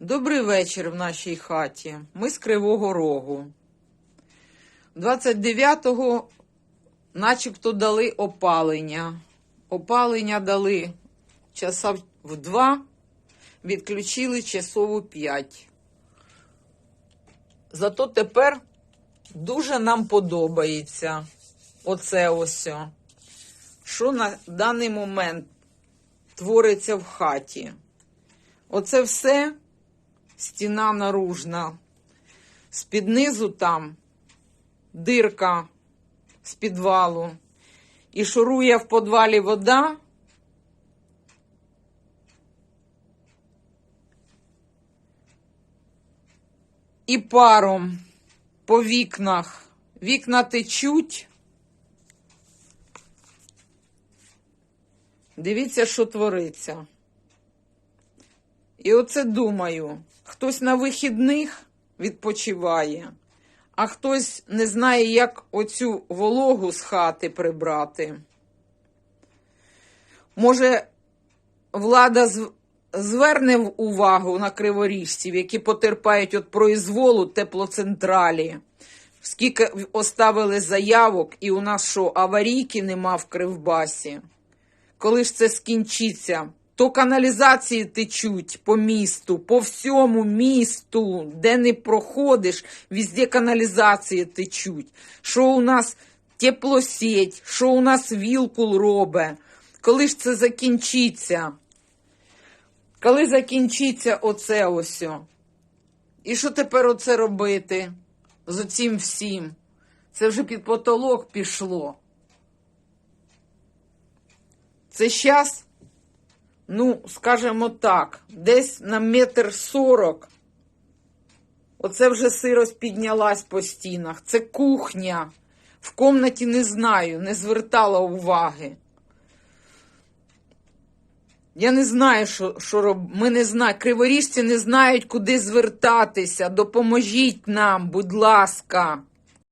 Добрий вечір в нашій хаті. Ми з Кривого Рогу. 29-го начебто дали опалення. Опалення дали часа в два, відключили часову 5. Зато тепер дуже нам подобається оце ось. Що на даний момент твориться в хаті. Оце все стіна наружна. З-під низу там дирка з підвалу. І шурує в подвалі вода. І паром по вікнах. Вікна течуть. Дивіться, що твориться. І оце думаю, хтось на вихідних відпочиває, а хтось не знає, як оцю вологу з хати прибрати. Може, влада зверне увагу на криворіжців, які потерпають від произволу теплоцентралі. Скільки оставили заявок, і у нас що, аварійки нема в Кривбасі? коли ж це скінчиться, то каналізації течуть по місту, по всьому місту, де не проходиш, везде каналізації течуть. Що у нас теплосеть, що у нас вілкул робе, коли ж це закінчиться? Коли закінчиться оце ось? І що тепер оце робити з оцим всім? Це вже під потолок пішло. Це зараз, ну, скажімо так, десь на метр сорок. Оце вже сирость піднялась по стінах. Це кухня. В комнаті не знаю, не звертала уваги. Я не знаю, що, що роб... Ми не знаємо. Криворіжці не знають, куди звертатися. Допоможіть нам, будь ласка.